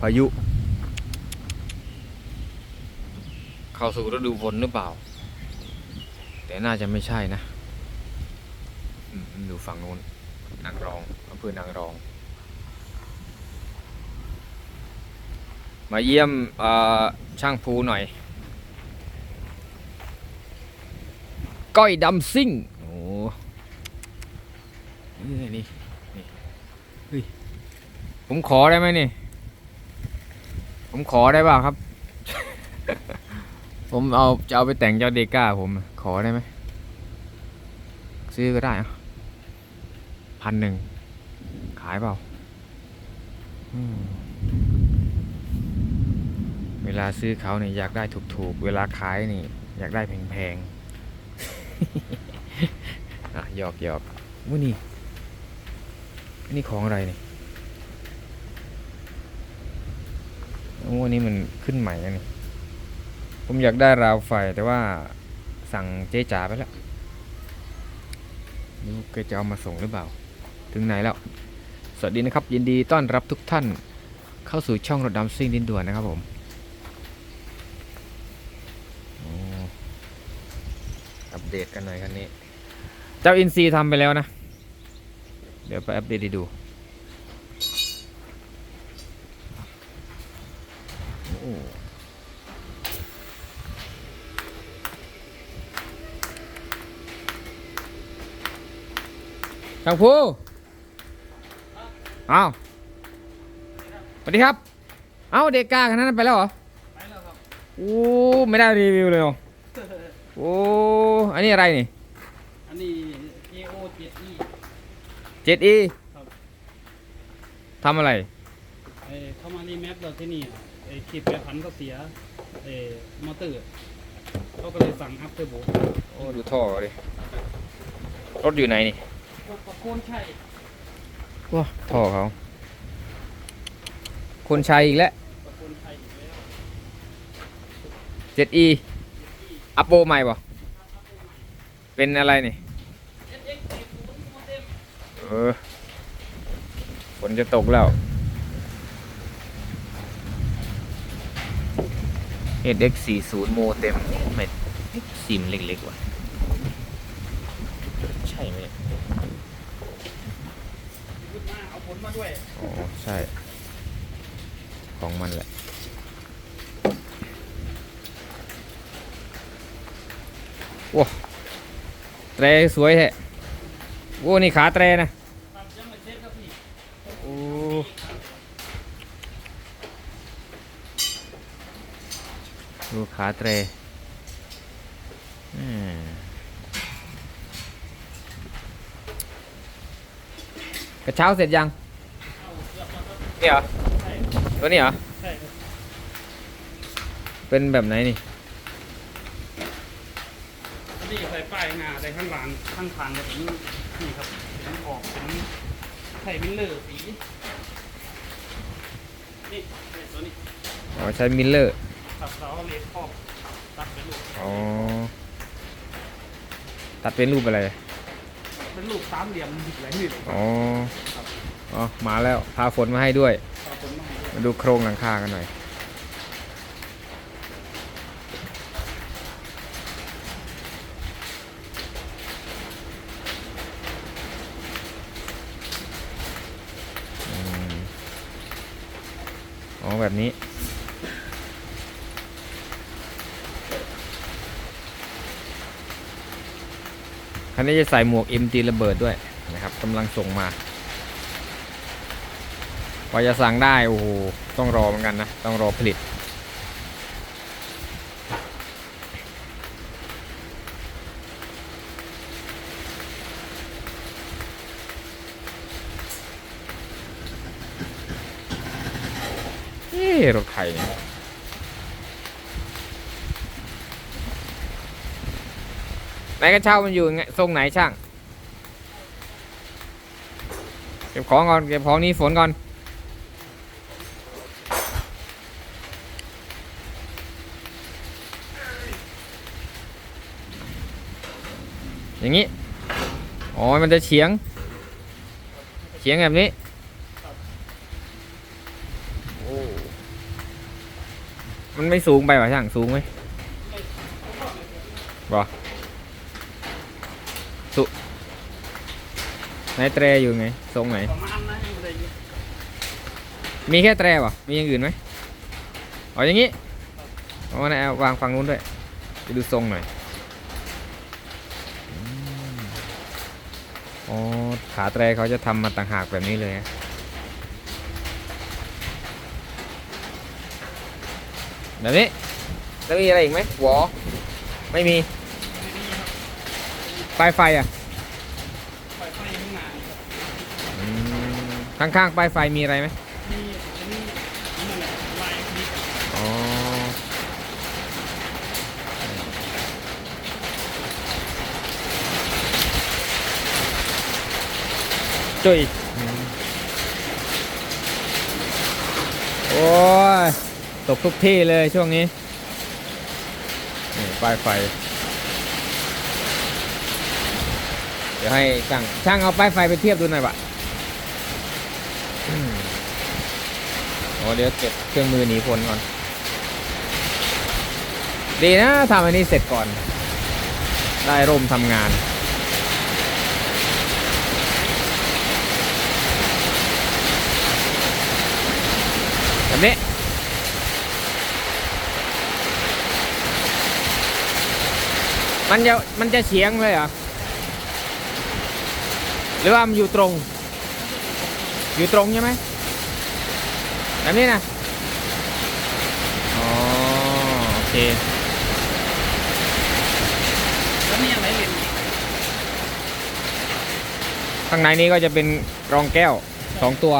พายุ เข้าสู่ฤดูฝนหรือเปล่า แต่น่าจะไม่ใช่นะอืมดูฝั่งนู้นนางรองอำเภอนางรอง มาเยี่ยมช่างภูหน่อย ก้อยดำซิ่งโอ้นี่นี่นี่เฮ้ยผมขอได้ไหมนี่ ผมขอได้เปล่าครับ ผมเอาจะเอาไปแต่งเจ้าเดก้าผมขอได้ไหม ซื้อก็ได้อะพันหนึ่ง ขายเปล่า เวลาซื้อเขาเนี่ยอยากได้ถูกๆ เวลาขายนี่ อยากได้แพงๆ อะหยอกหยอกวุ้นี่นนี่ของอะไรนี่ อ้อันนี้มันขึ้นใหม่แล้วนี่ผมอยากได้ราวไฟแต่ว่าสั่งเจ๊จ๋าไปแล้วนี่แกจะเอามาส่งหรือเปล่า ถึงไหนแล้ว สวัสดีนะครับ ยินดีต้อนรับทุกท่านเข้าสู่ช่องรถดำซิ่งดินด่วนนะครับผมอัปเดตกันหน่อยคันนี้ เจ้าอินซีทำไปแล้วนะ เดี๋ยวไปอัปเดตให้ดูโอ้ช่างพูอ้าวสวัสดีครับ เอ้าเด็กกล้าขนาดนั้นไปแล้วเหรอ ไปแล้วครับ โอ้ ไม่ได้รีวิวเลยเหรอโอ้ อันนี้อะไรนี่ อันนี้ AO 7 E เจ็ดอีครับทำอะไรไอ้เข้ามารีแมปเราที่นี่ไอ้ขีดแปรพันก็เสียไอ้มอเตอร์เขาก็เลยสั่งอัพเทอร์โบโอ้ ดูท่อดิรถอยู่ไหนนี่ตะ โกนใช่ว้าท่อเขาคนช้อีกแล้วโกนใช่อีกแล้วเจ็ดอีอัปโปใหม่ป่ะเป็นอะไรนี่เด็มเออฝนจะตกแล้ว SX 40 โมเต็มไม่ซิมเล็กๆว่ะ ใช่ไหมเนี่ย ขึ้นมาเอาผ ลมาด้วยอ๋อใช่ ของมันแหละว้าแตรสวยแท้โว้นี่ขาแตรนะโอ้ดูขาเตรอืม ระเช้าเสร็จยังเอาเกือบแล้วครับนี่เหรอใช่ตัวนี้เหรอใช่ครับเป็นแบบไหนนี่อันนี้ใส่ป้ายงาใส่ข้างหลังข้างทางจะเป็นนี่ครับเป็นออกเป็นไข่มิลเลอร์สีนี่นี่ตัวนี้อ๋อใช้มิลเลอร์ขับเสาเลนครอบตัดเป็นลูกอ๋อตัดเป็นรูปอะไร เป็นลูกสามเหลี่ยมอะไรนี่เลยอ๋ออ๋อมาแล้วพาฝนมาให้ด้วย เอาผลมาให้มาดูโครงหลังคากันหน่อย อืมอ๋อแบบนี้ คันนี้จะใส่หมวก M ตีระเบิดด้วยนะครับกำลังส่งมากว่าจะสั่งได้โอ้โหต้องรอเหมือนกันนะ ต้องรอผลิต เอ๊รถใครเนี่ย ไหนกระเช้ามันอยู่ไงทรงไหนช่าง เก็บของก่อนเก็บของนี้ฝนก่อน อย่างนี้ อ๋อ มันจะเฉียง เฉียงแบบนี้มันไม่สูงไปวะช่างสูงไหมบอ ไหนแตรอยู่ไงทรงไหน มีแค่แตรวะมีอย่างอื่นไหมอ๋ออย่างงี้เอาไหนเอาวางฝั่งนู้นด้วยไปดูทรงหน่อยอ๋อขาแตรเขาจะทำมาต่างหากแบบนี้เลยแบบนี้แล้วมีอะไรอีกไหมหวอไม่มีไม่มีครับปลายไฟอะ ปล่อยไฟข้างหน้านี่ครับ อืม ข้างๆปลายไฟมีอะไรไหมมีจะมีนั่นแหละลายคลิปอ๋อจุยโอ้ยตกทุกที่เลยช่วงนี้นี่ป้ายไฟ เดี๋ยวให้ช่างช่างเอาป้ายไฟไปเทียบดูหน่อยบะอืมโอ้ เดี๋ยวเก็บเครื่องมือหนีฝนก่อน ดีนะทำอันนี้เสร็จก่อน ได้ร่มทำงานแบบนี้มันจะมันจะเฉียงเลยเหรอ หรือว่ามันอยู่ตรง อยู่ตรงใช่ไหม แบบนี้นะอ๋อโอเคแล้วมีอะไรเห็นอีกข้างในนี้ก็จะเป็นรองแก้วสองตัว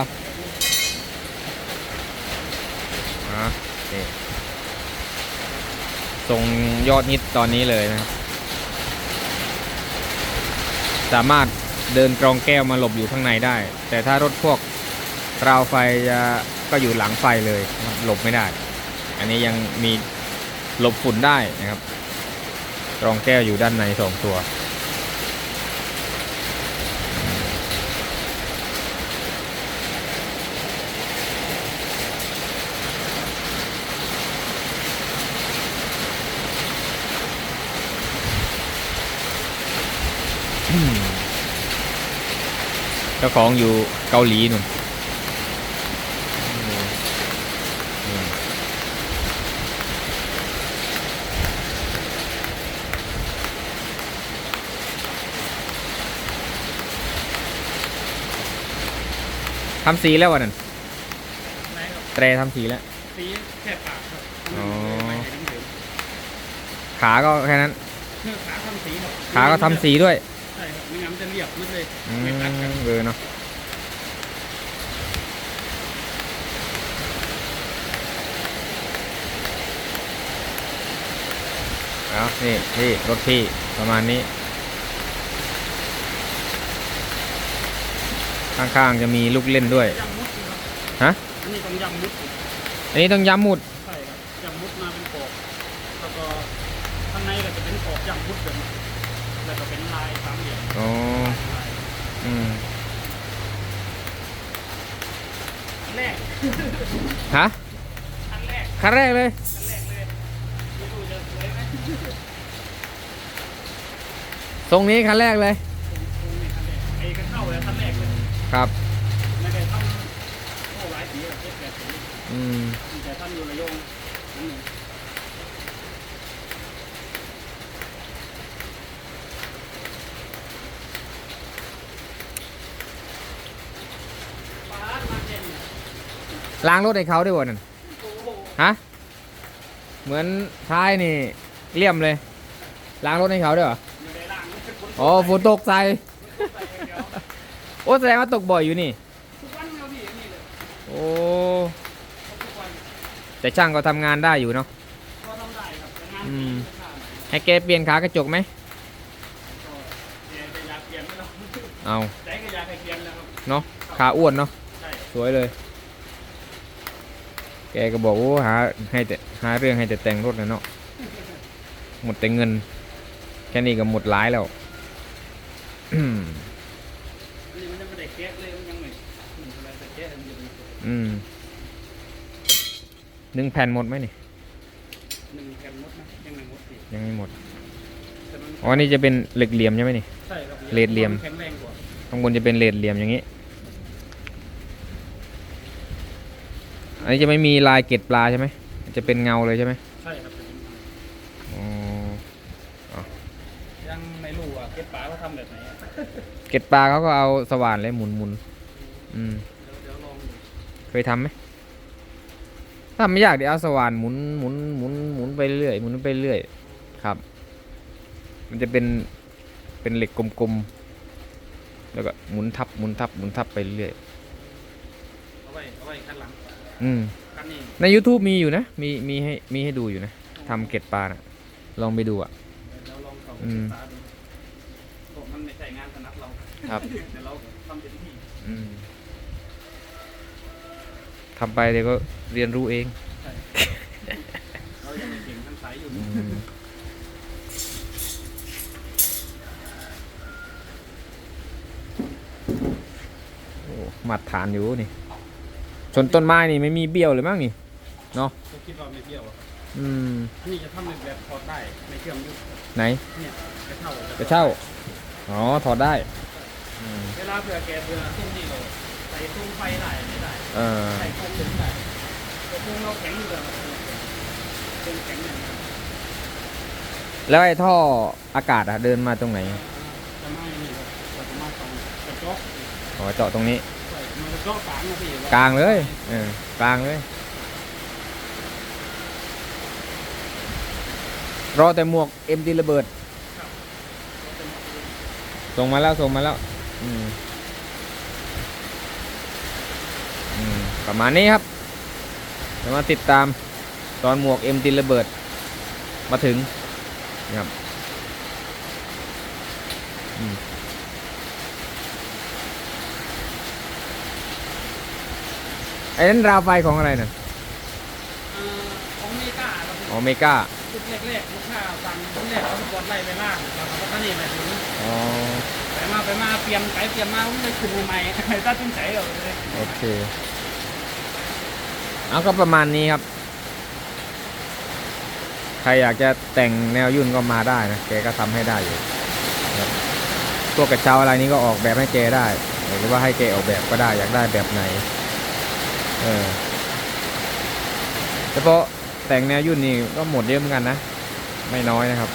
อะนี่ทรงยอดฮิตตอนนี้เลยนะครับ สามารถเดินกรองแก้วมาหลบอยู่ข้างในได้ แต่ถ้ารถพวก ราวไฟจะก็อยู่หลังไฟเลยหลบไม่ได้ อันนี้ยังมีหลบฝุ่นได้นะครับรองแก้วอยู่ด้านในสองตัว เจ้าของอยู่เกาหลีนู่นอืม ทำสีแล้ววันนั้นไหนครับแตรทำสีแล้ว สีแค่ปากครับอ๋อ ไม่เห็นเห็นขาก็แค่นั้นเนื้อขาทำสีครับขาก็ทำสีด้วยใช่ครับไม่งั้นมันจะเรียบมืดเลยอืไม่ตัดกันมเออเนาะเอานี่พี่รถพี่ประมาณนี้ ข้างๆจะมีลูกเล่นด้วยยำมุดนะครับฮะ อันนี้ต้องยำมุดอันนี้ต้องย้ำหมุด ใช่ครับยำมุดมาเป็นกรอบแล้วก็ข้างในก็จะเป็นกรอบยำมุดแบบนี้แล้วก็เป็นลายสามเหลี่ยมอ๋อ ลายอืมอันแรกฮะอันแรกคันแรกเลย อันแรกเลยไม่รู้จะสวยไหมทรงนี้คันแรกเลย ครับ ไม่ได้ทำโอ้หลายปีแล้วเจ็ดแปดปีอืมแต่ทำอยู่ระยองนั่นเองล้างรถให้เขาได้วยวะนั่นฮะ เหมือนท้ายนี่เลี่ยมเลย ล้างรถให้เขาด้วยเหรอ อ๋อฝนตกใส่ ใส่อย่างเดียว โอ้แสดงว่าตกบ่อยอยู่นี่ ทุกวันเราพี่นี่เลยโอ้ทุกวันแต่ช่างก็ทำงานได้อยู่เนาะ ก็ทำได้ครับแต่งานอืมให้แกเปลี่ยนขากระจกไหม เปลี่ยนก็อยากเปลี่ยนไม่ต้องเอาใจก็อยากให้เปลี่ยนแล้วครับเนาะขาอ้วนเนาะ ใช่สวยเลย แกก็บอกโอ้หาให้แต่หาเรื่องให้แต่แต่งรถนะเนาะ หมดแต่เงิน แค่นี้ก็หมดหลายแล้ว อืมหนึ่งแผ่นหมดไหมนี่หนึ่งแผ่นมดนะยังไม่หมดสิยังไม่หมดแต่มันอ๋อนี่จะเป็นเหล็กเหลี่ยมใช่ไหมนี่ ใช่ครับเลดเหลี่ยม แข็งแรงกว่าข้างบนจะเป็นเลดเหลี่ยมอย่างนี้อันนี้จะไม่มีลายเกล็ดปลาใช่ไหมจะเป็นเงาเลยใช่ไหมใช่ครับเป็นอ๋อยังไม่รู้อะเก็บปลาเขาทำแบบไหนอะเกล็ดปลาเขาก็เอาสว่านเลยหมุนหมุน อืมเดี๋ยวเดี๋ยวลองดูเคยทำไหมถ้าไม่ยากเดี๋ยวเอาสว่านหมุนหมุนหมุนหมุนไปเรื่อยหมุนไปเรื่อยครับ มันจะเป็นเป็นเหล็กกลมๆแล้วก็หมุนทับหมุนทับหมุนทับไปเรื่อยเอาไว้เอาไว้ขั้นหลังอืมขั้นนี้ใน YouTube มีอยู่นะ มีมีให้มีให้ดูอยู่นะทำเกล็ดปลานะลองไปดูอะเดี๋ยวเราลองเข้าอืมศึกษาดูบอกมันไม่ใช่งานถนัดเราครับเดี๋ยวเราทำเต็มที่อืม ทำไปเดี๋ยวก็เรียนรู้เองใช่เรายังไม่เก่งทั้งสายอยู่อืมโอ้มาตรฐานอยู่นี่ชนต้นไม้นี่ไม่มีเบี้ยวเลยมั้งนี่เนาะก็คิดว่าไม่เบี้ยวอะครับอืมอันนี้จะทำเป็นแบบถอดได้ไม่เชื่อมยุบไหนเนี่ยกระเช่ากระเช่า อ๋อ ถอดได้อืมเวลาเผื่อแกเบื่อตุ้มนี่เราใส่ ตุ้มไฟได้ไม่ได้เออใส่โครงถึงได้แต่โครงเราแข็งอยู่แล้วเป็นแข็งอย่างนี้แล้วไอ้ท่ออากาศอะเดินมาตรงไหนจะไม่นี่ครับจะมาตรงกระจกอ๋อเจาะตรงนี้ใส่มันกระจกกลางนะพี่กลางเลยเออกลางเลย รอแต่หมวกเอ็มดีระเบิด ส่งมาแล้วส่งมาแล้ว อืมอืม ประมาณนี้ครับเดี๋ยวมาติดตามตอนหมวกเอ็มตีระเบิด มาถึงนะครับอืมไอ้นั้นราวไฟของอะไรน่ะเอ่อของเมกาครับพี่อ๋อเมกาชุดแรกๆลูกค้าสั่งชุดแรกเขากดไล่ไปล่างแล้วเขาก็นี่ไปถึงอ๋อไปมาไปมาเปลี่ยนไปเปลี่ยนมาผมเลยขึ้นใหม่ตัดสินใจเอาเลยโอเค เอาก็ประมาณนี้ครับ ใครอยากจะแต่งแนวยุ่นก็มาได้นะแกก็ทำให้ได้อยู่ครับพวกกระเช้าอะไรนี้ก็ออกแบบให้แกได้ หรือว่าให้แกออกแบบก็ได้อยากได้แบบไหน เออเฉพาะแต่งแนวยุ่นนี่ก็หมดเยอะเหมือนกันนะ ไม่น้อยนะครับ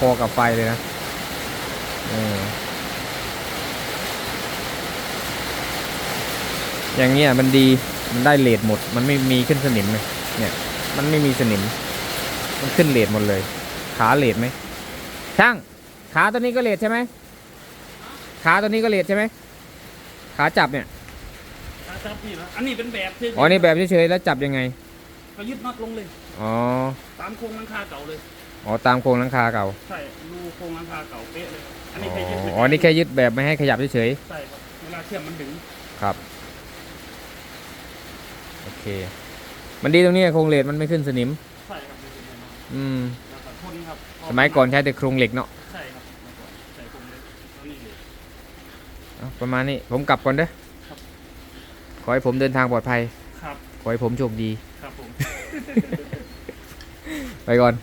พอๆกับไฟเลยนะเอออย่างเงี้ยมันดี มันได้เลทหมด มันไม่มีขึ้นสนิมเลยเนี่ย มันไม่มีสนิม มันขึ้นเลทหมดเลย ขาเลทไหมช่าง ขาตัวนี้ก็เลทใช่ไหมขาตัวนี้ก็เลทใช่ไหมขาจับเนี่ยจับพี่นะอันนี้เป็นแบบที่อ๋อนี่แบบเฉยๆแล้วจับยังไงก็ยึดน็อตลงเลยอ๋อตามโครงหลังคาเก่าเลยอ๋อตามโครงหลังคาเก่าใช่รูโครงหลังคาเก่าเป๊ะเลยอันอ๋นี้แค่ยึดออ๋อนี่แค่ยึดแบบไม่ให้ขยับเฉยใช่ครับเวลาเชื่อมมันดึงๆครับโอเค มันดีตรงนี้โครงเหล็กมันไม่ขึ้นสนิม ใช่ครับดึงแน่นอนอืมแล้วก็ทนครับสมัยก่อนใช้แต่โครงเหล็กเนาะใช่ครับเมื่อก่อนใส่โครงเล็กแล้วนี่เลยเอาประมาณนี้ผมกลับก่อนเด้อครับ ขอให้ผมเดินทางปลอดภัย ครับ ขอให้ผมโชคดี ครับผม ไปก่อน